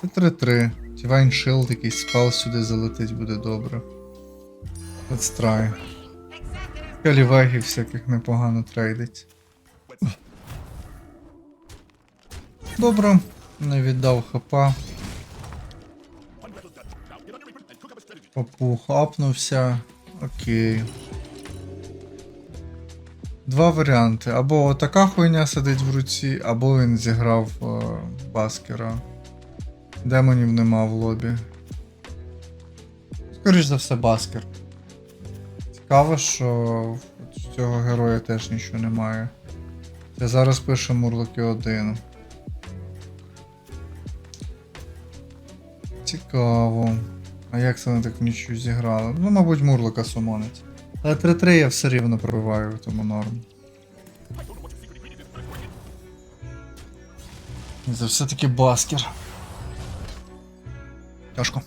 Це 3-3. Divine Shield, якийсь спал сюди залетить буде добре. Let's try. Калівегів всяких непогано трейдить. Добре, не віддав хп. Попух апнувся. Окей. Два варіанти. Або така хуйня сидить в руці, або він зіграв е, баскера. Демонів нема в лобі. Скоріш за все, баскер. Цікаво, що в цього героя теж нічого немає. Я зараз пишу Мурлоки 1. Цікаво. А як це вони так в нічю зіграли? Ну, мабуть, Мурлока сумонить. Але 3-3 я все рівно пробиваю, тому норм. Це все-таки баскер. Тяжко.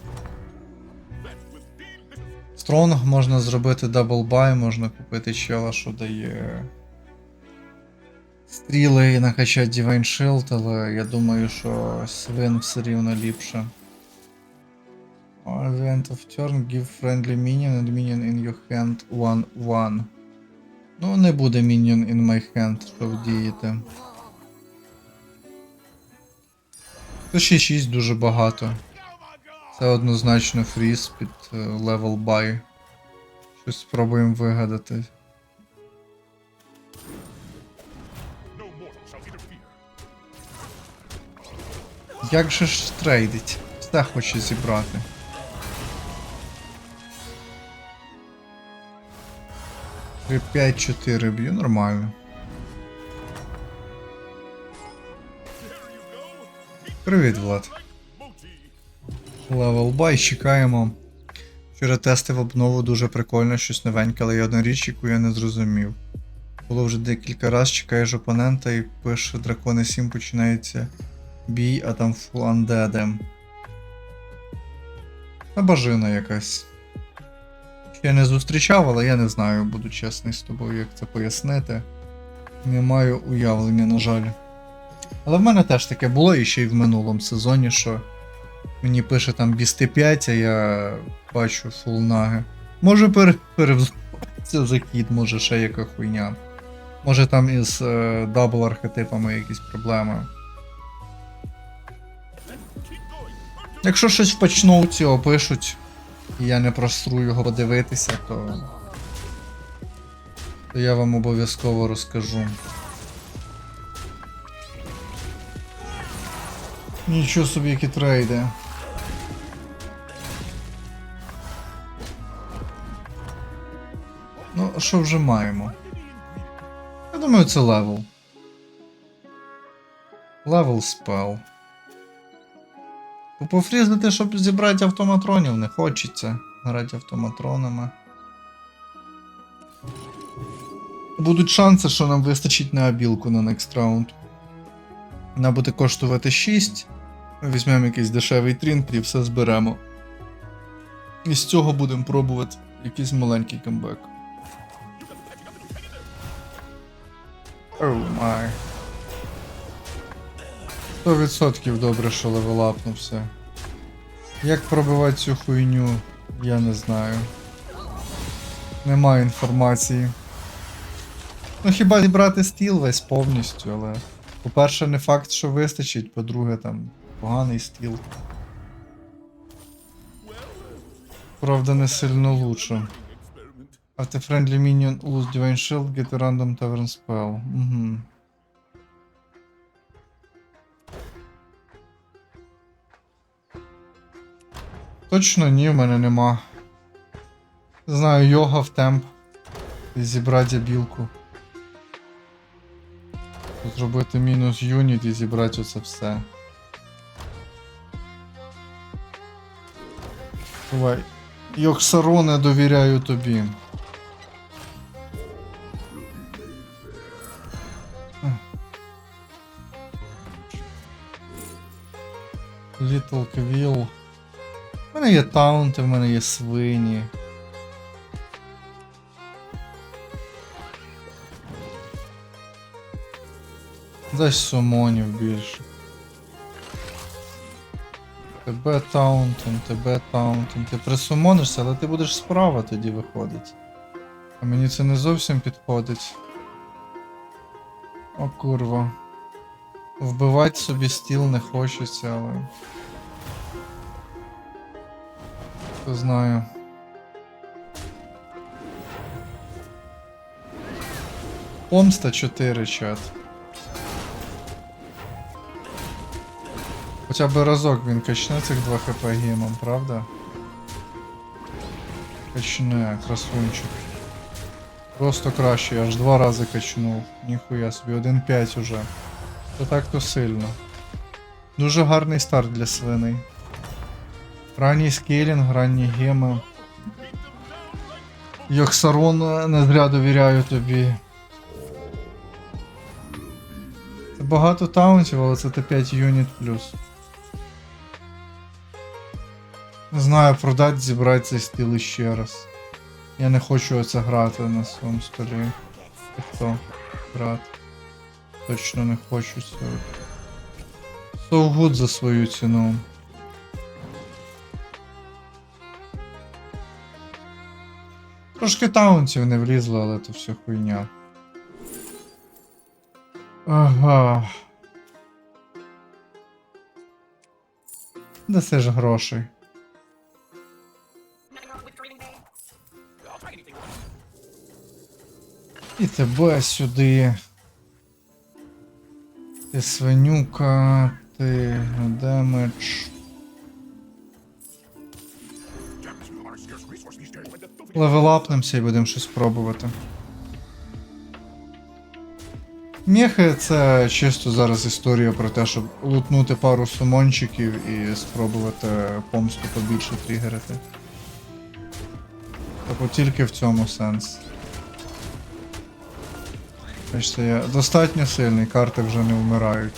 Стронг можна зробити даблбай, можна купити чела, що дає стріли і накачати Divine Shield, але я думаю, що свин все рівно ліпше. The Event of turn, give friendly minion and minion in your hand 1-1. Ну, не буде minion in my hand, щоб діяти. 106 дуже багато. Це однозначно фріз під е, level buy. Щось спробуємо вигадати. Як же ж трейдить? Все хоче зібрати. Три, 5-4 б'ю, нормально. Привіт, Влад. Левел бай, чекаємо. Вчора тестив обнову дуже прикольно, щось новеньке, але є одна річ, яку я не зрозумів. Було вже декілька раз, чекаєш опонента і пише Дракони 7 починається бій, а там фул андеде. Бажина якась. Ще не зустрічав, але я не знаю, буду чесний з тобою, як це пояснити. Не маю уявлення, на жаль. Але в мене теж таке було і ще й в минулому сезоні, що мені пише там бісти 5, а я бачу фул наги. Може пере... перевзуватися закид, може ще яка хуйня. Може там із е, дабл архетипами якісь проблеми. Якщо щось в патчноуті опишуть, і я не просру його подивитися, то. то я вам обов'язково розкажу. Нічого собі, які трейди. Ну, що вже маємо? Я думаю, це левел. Левел спел. Пофрізати, щоб зібрати автоматронів, не хочеться грати автоматронами. Будуть шанси, що нам вистачить на абілку на next раунд. Вона буде коштувати 6. Ми візьмемо якийсь дешевий трін і все зберемо. І з цього будемо пробувати якийсь маленький камбек. Оу май. 100% добре, що левелапнувся. Як пробивати цю хуйню, я не знаю. Немає інформації. Ну хіба зібрати стіл весь повністю, але. По-перше, не факт, що вистачить, по-друге, там поганий стіл. Правда, не сильно лучше. After friendly minion lose divine shield, get a random tavern spell. Угу. Точно ні, в мене нема. Знаю, йога в темп. І зібрати білку. Зробити мінус юніт і зібрати оце все. Давай. Йоксароне довіряю тобі. Little Квіл. У мене є таунти, в мене є свині. Дай сумонів більше. Тебе таунтом, тебе таунтом. Ти присумонишся, але ти будеш справа тоді виходить. А мені це не зовсім підходить. О курва. Вбивати собі стіл не хочеться, але. Хто знаю. Помста 4 чат. Хоча б разок він качне цих 2 хп гімом, правда? Качне, красунчик. Просто краще, аж два рази качнув. Ніхуя собі, 1.5 уже. То так то сильно. Дуже гарний старт для свиней. Ранній скейлінг, ранні геми. Йоксарон е, не зря довіряю тобі. Це багато таунтів, але це Т5 юніт плюс. Не знаю, продати, зібрати цей стіл іще раз. Я не хочу оце грати на своєму столі. Хто? Брат. Точно не хочу цього. So good за свою ціну. Трошки таунтів не влізло, але то все хуйня. Ага. Да це ж грошей. І тебе сюди. Ти свинюка, ти демедж. Левелапнемося і будемо щось пробувати. Мєхи це чисто зараз історія про те, щоб лутнути пару сумончиків і спробувати помсту побільше тригерити. Тобто тільки в цьому сенс. Бачите, я достатньо сильний, карти вже не вмирають.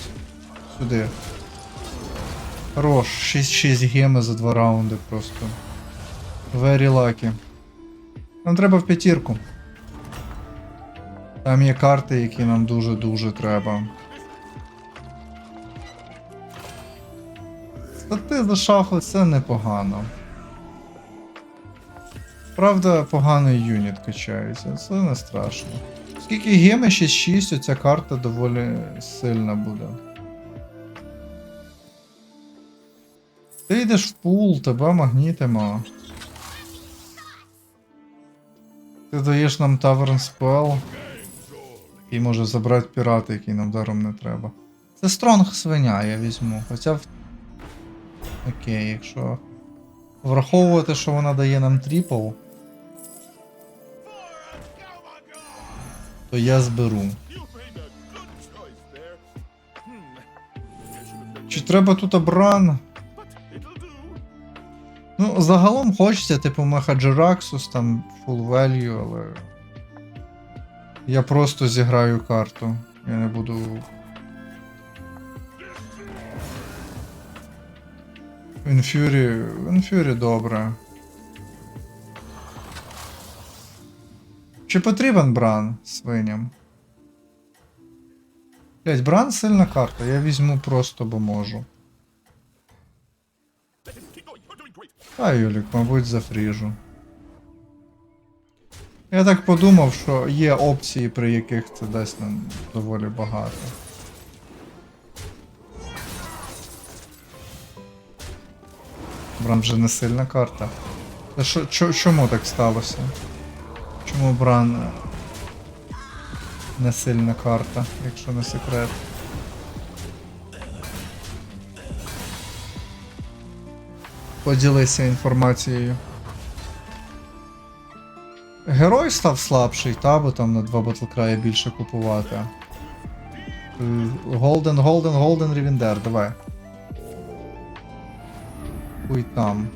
Сюди. Хорош, 6-6 геми за 2 раунди просто. Very lucky. Нам треба в п'ятірку. Там є карти, які нам дуже-дуже треба. Стати за шахли це непогано. Правда, поганий юніт качається, це не страшно. Скільки геми 6-6, оця карта доволі сильна буде. Ти йдеш в пул, тебе магнітимо. Ти даєш нам Tavern Spell. І може забрати пірата, який нам даром не треба. Це стронг свиня, я візьму. Хоча в. Окей, якщо. Враховувати, що вона дає нам тріпл. То я зберу. Чи треба тут обран? Ну, загалом хочеться, типу, Махаджераксус, там full value, але. Я просто зіграю карту. Я не буду. Інфюрі. Інфюрі добре. Чи потрібен бран свиням? Блять, бран сильна карта, я візьму просто, бо можу. А, Юлік, мабуть, зафріжу. Я так подумав, що є опції, при яких це дасть нам доволі багато. Бран вже не сильна карта. Та що, чому так сталося? Чому Бран е, не сильна карта, якщо не секрет? Поділися інформацією. Герой став слабший, та, бо там на два батлкраї більше купувати. Голден, Голден, Голден Рівіндер, давай. Хуй там.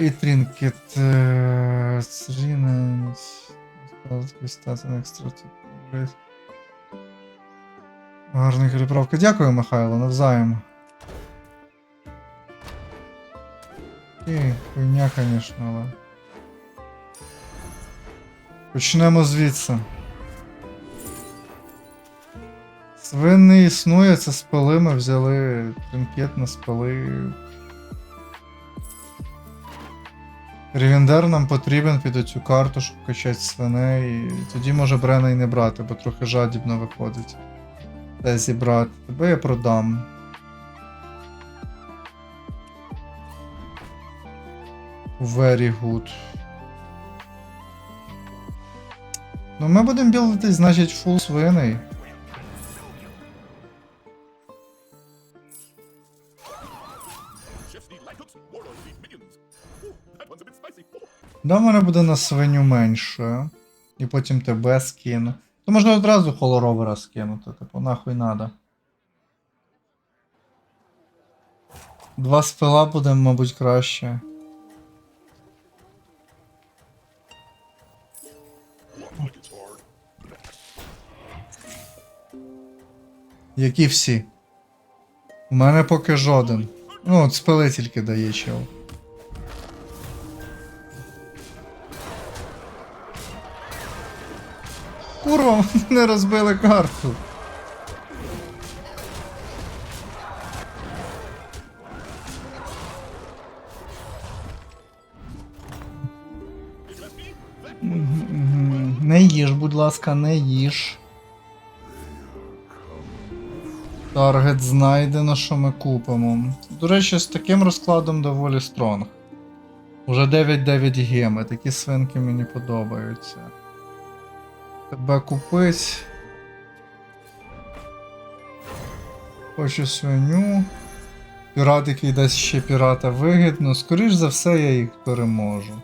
І трінкет. е, Црінець. Екстра. Гарний переправка. Дякую, Михайло, навзаєм. І хуйня, звісно, але. Почнемо звідси. Свин не існує, це спали, ми взяли тринкет на спали. Рівендер нам потрібен під оцю карту, щоб качати свиней. Тоді може Брена і не брати, бо трохи жадібно виходить. Те зібрати. Тебе я продам. Very good. Ну, ми будемо білити, значить, фул свиней. Да, в мене буде на свиню менше. І потім тебе скину. То можна одразу холоровера скинути, типу, нахуй надо. Два спила буде, мабуть, краще. Які всі? У мене поки жоден. Ну, от спили тільки дає чел. Курва, не розбили карту. Не їж, будь ласка, не їж. Таргет знайдено, що ми купимо. До речі, з таким розкладом доволі стронг. Уже 9-9 геми, такі свинки мені подобаються. Тебе купить. Хочу свиню. Пірат, який дасть ще пірата вигідно. Скоріш за все, я їх переможу.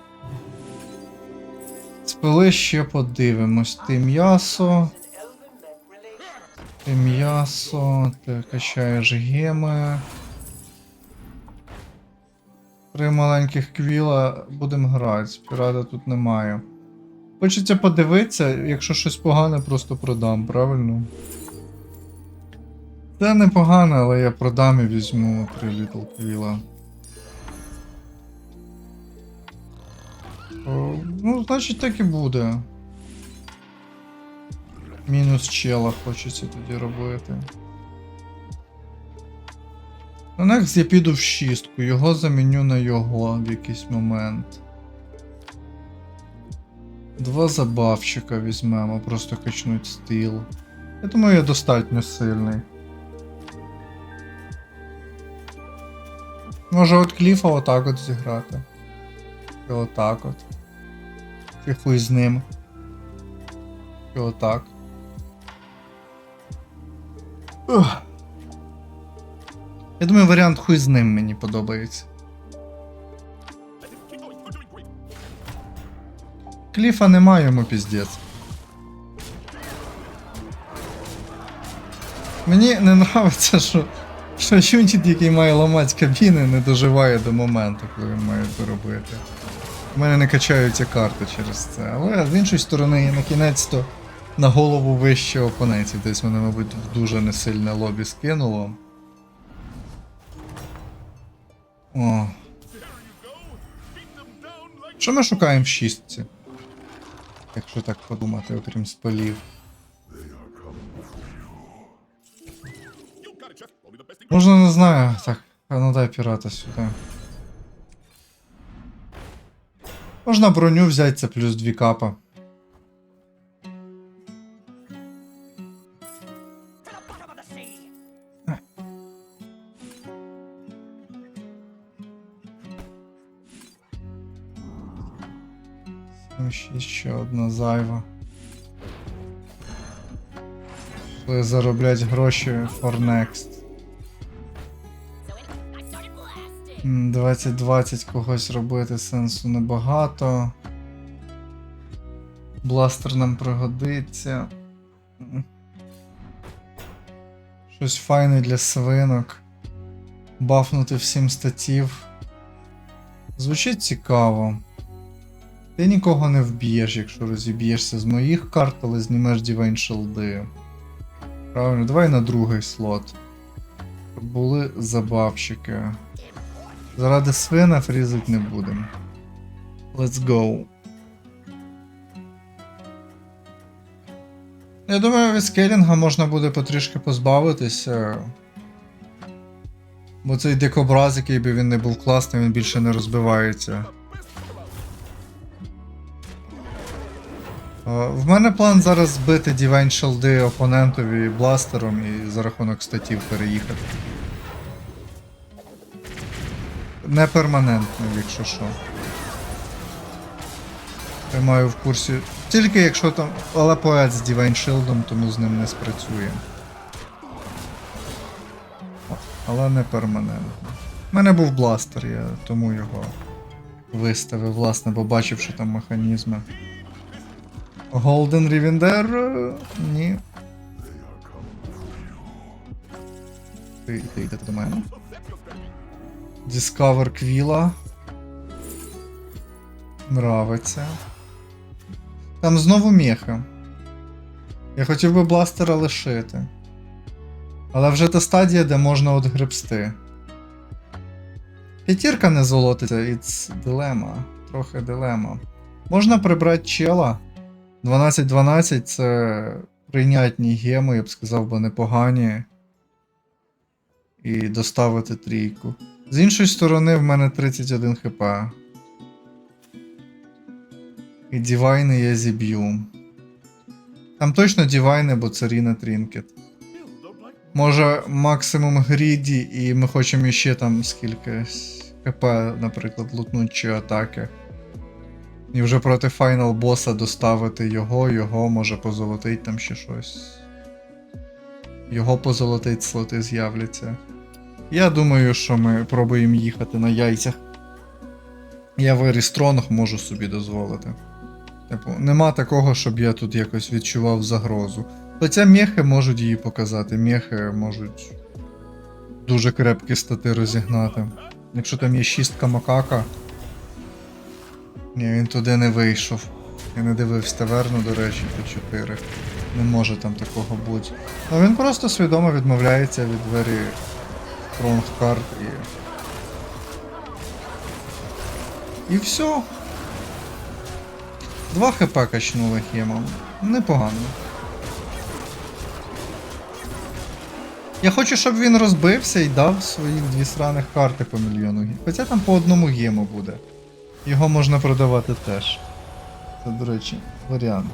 Спили ще подивимось. Ти м'ясо. Ти м'ясо, ти качаєш геми. Три маленьких квіла будемо грати. Пірата тут немає. Хочеться подивитися, якщо щось погане, просто продам, правильно? Це непогано, але я продам і візьму три літл квіла. Ну, значить так і буде. Мінус чела хочеться тоді робити. Ну, next я піду в шістку, його заміню на його в якийсь момент. Два забавчика візьмемо, просто качнуть стіл. Я думаю, я достатньо сильний. Може от кліфа отак от зіграти. І отак от. І хуй з ним. І отак. Ух. Я думаю, варіант хуй з ним мені подобається. Кліфа немає йому піздець. Мені не нравиться, що, що юніт, який має ламати кабіни, не доживає до моменту, коли він має це робити. У мене не качаються карти через це. Але з іншої сторони, на кінець-то на голову вище опонентів. Десь мене, мабуть, в дуже несильне лобі скинуло. О. Що ми шукаємо в шістці? Якщо так подумати, окрім спалів. you got it, chef. Only the best thing. Можна не знаю. Так, а ну дай пірата сюди. Можна броню взяти, це плюс 2 капа. Сім, ще одна зайва. Коли зароблять гроші for next. М, 20-20 когось робити сенсу небагато. Бластер нам пригодиться. Щось файне для свинок. Бафнути всім статів. Звучить цікаво. Ти нікого не вб'єш, якщо розіб'єшся з моїх карт, але знімеш Divine Shield. Правильно, давай на другий слот. Були забавчики. Заради свина фрізити не будемо. Let's go. Я думаю, від скелінга можна буде потрішки позбавитися. Бо цей дикобраз, який би він не був класний, він більше не розбивається. В мене план зараз збити Divine Shield опонентові бластером і за рахунок статів переїхати. Не перманентно, якщо що. Тримаю в курсі. Тільки якщо там. Але поет з Divine Shield, тому з ним не спрацює. Але не перманентно. У мене був бластер, я тому його виставив, власне, бо бачив, що там механізми. Голден Рівендер? Ні. Ти, йдете до мене. Discover Quilla. Нравиться. Там знову меха. Я хотів би бластера лишити. Але вже та стадія, де можна от гребсти. П'ятірка не золотиться, it's дилема. Трохи дилема. Можна прибрати чела. 12-12 це прийнятні геми, я б сказав би непогані. І доставити трійку. З іншої сторони, в мене 31 хп. І дівайни я зіб'ю. Там точно дівайни, бо це Ріна Трінкет. Може максимум гріді, і ми хочемо іще там скільки хп, наприклад, лутнуть чи атаки. І вже проти файнал боса доставити його, його може позолотить там ще щось. Його позолотить слоти з'являться. Я думаю, що ми пробуємо їхати на яйцях. Я в Ерістронг можу собі дозволити. Типу, нема такого, щоб я тут якось відчував загрозу. Хоча мехи можуть її показати, мехи можуть дуже крепкі стати розігнати. Якщо там є шістка макака. Ні, він туди не вийшов. Я не дивився таверну, до речі, по 4. Не може там такого бути. Ну він просто свідомо відмовляється від двері Strong Card і. І все. Два хп качнули хімом. Непогано. Я хочу, щоб він розбився і дав свої дві сраних карти по мільйону Хоча там по одному гему буде. Його можна продавати теж. Це, до речі, варіант.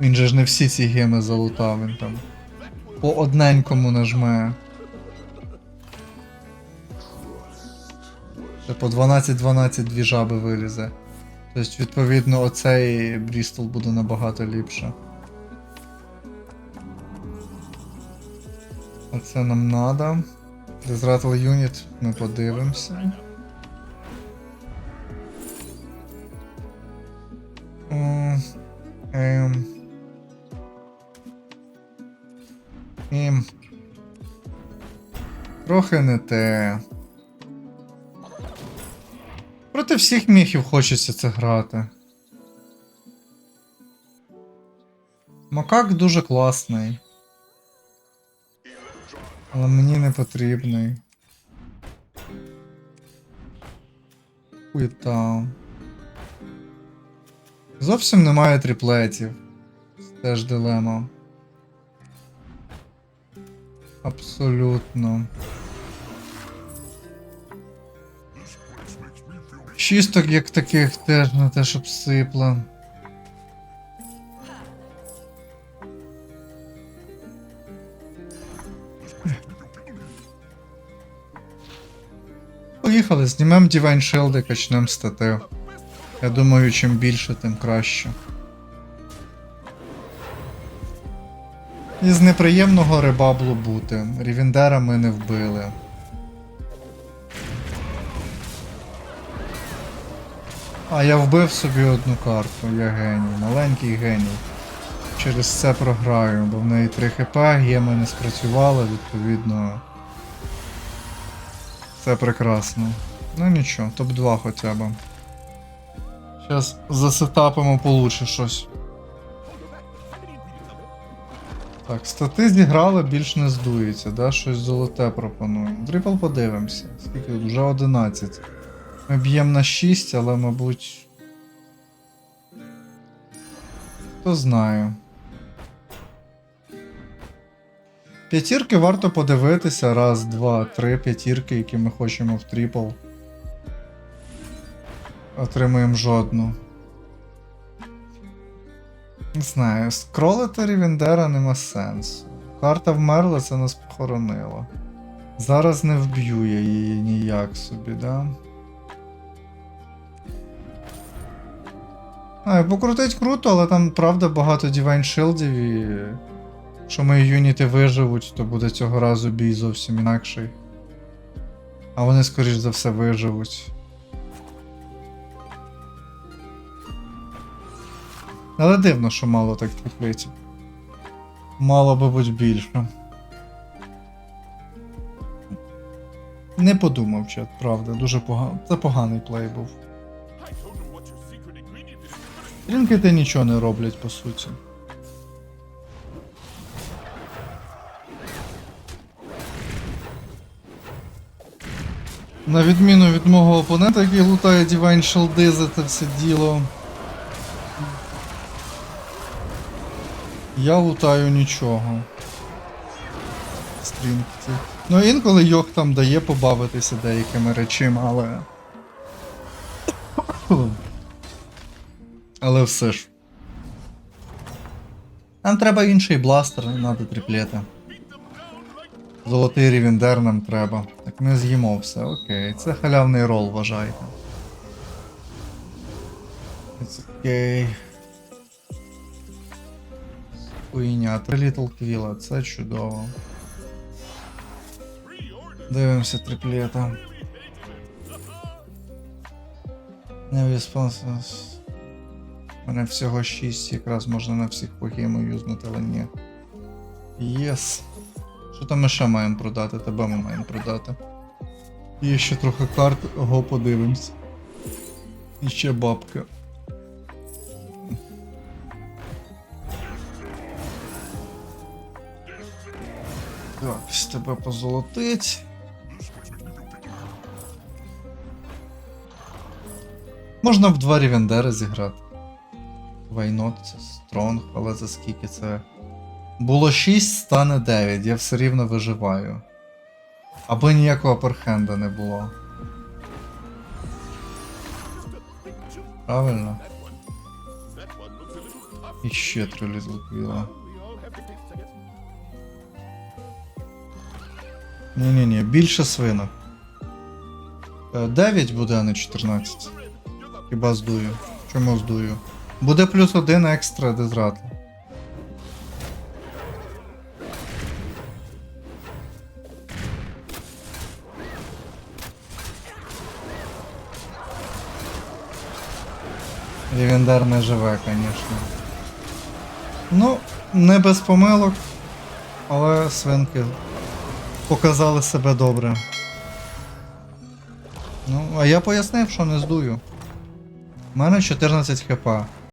Він же ж не всі ці геми залутав, він там. По одненькому нажме. Це по 12-12 дві жаби вилізе. Тобто, відповідно, оцей Брістол буде набагато ліпше. Оце нам надо. Дезратл юніт ми подивимося. Ем. Трохи не те. Проти всіх міхів хочеться це грати. Макак дуже класний. Але мені не потрібний. Хуєта. Зовсім немає тріплетів. Теж дилема. Абсолютно. Шісток як таких теж на те, щоб сипла. Поїхали, знімемо Divine Shield і качнемо стати. Я думаю, чим більше, тим краще. Із неприємного рибаблу бути. Рівендера ми не вбили. А я вбив собі одну карту, я геній, маленький геній. Через це програю, бо в неї 3 хп, геми не спрацювали, відповідно. Це прекрасно. Ну нічого, топ-2 хоча б. Зараз засетапимо получше щось. Так, стати зіграли, більш не здується, да? Щось золоте пропоную. Дрипл подивимося. Скільки тут? Вже 11. Ми б'ємо на 6, але, мабуть. Хто знає. П'ятірки варто подивитися. Раз, два, три п'ятірки, які ми хочемо в трипл. Отримуємо жодну. Не знаю, скролити Рівендера нема сенсу. Карта вмерла, це нас похоронило. Зараз не вб'ю я її ніяк собі, да? А, покрутить круто, але там правда багато Divine Shieldів і. Якщо мої юніти виживуть, то буде цього разу бій зовсім інакший. А вони, скоріш за все, виживуть. Але дивно, що мало так тріплетів. Мало би бути більше. Не подумав, чат, правда, дуже погано. Це поганий плей був. Is. Трінкети нічого не роблять, по суті. На відміну від мого опонента, який лутає Divine Shielди за це все діло. Я лутаю нічого. Стрінкети. Ну інколи Йох там дає побавитися деякими речами, але. Але все ж. Нам треба інший бластер, не треба тріплета. Золотий рівендер нам треба. Так ми з'їмо все, окей. Це халявний рол, вважайте. It's окей. Хуйня, три Квіла, це чудово. Дивимося триплета. Не респонс. У мене всього 6, якраз можна на всіх по гейму юзнути, але ні. Єс. Що там ми ще маємо продати? Тебе ми маємо продати. Є ще трохи карт, ого, подивимось. І ще бабка. З тебе позолотить. Можна в два рівендери зіграти. Вайнот це стронг, але за скільки це. Було 6, стане 9, я все рівно виживаю. Аби ніякого перхенда не було. Правильно. І ще три лізлоквіла. Ні-ні-ні, більше свинок. 9 буде, а не 14. Хіба здую? Чому здую? Буде плюс один екстра дезрат. Легендар не живе, звісно. Ну, не без помилок, але свинки показали себе добре. Ну, а я пояснив, що не здую. У мене 14 хп.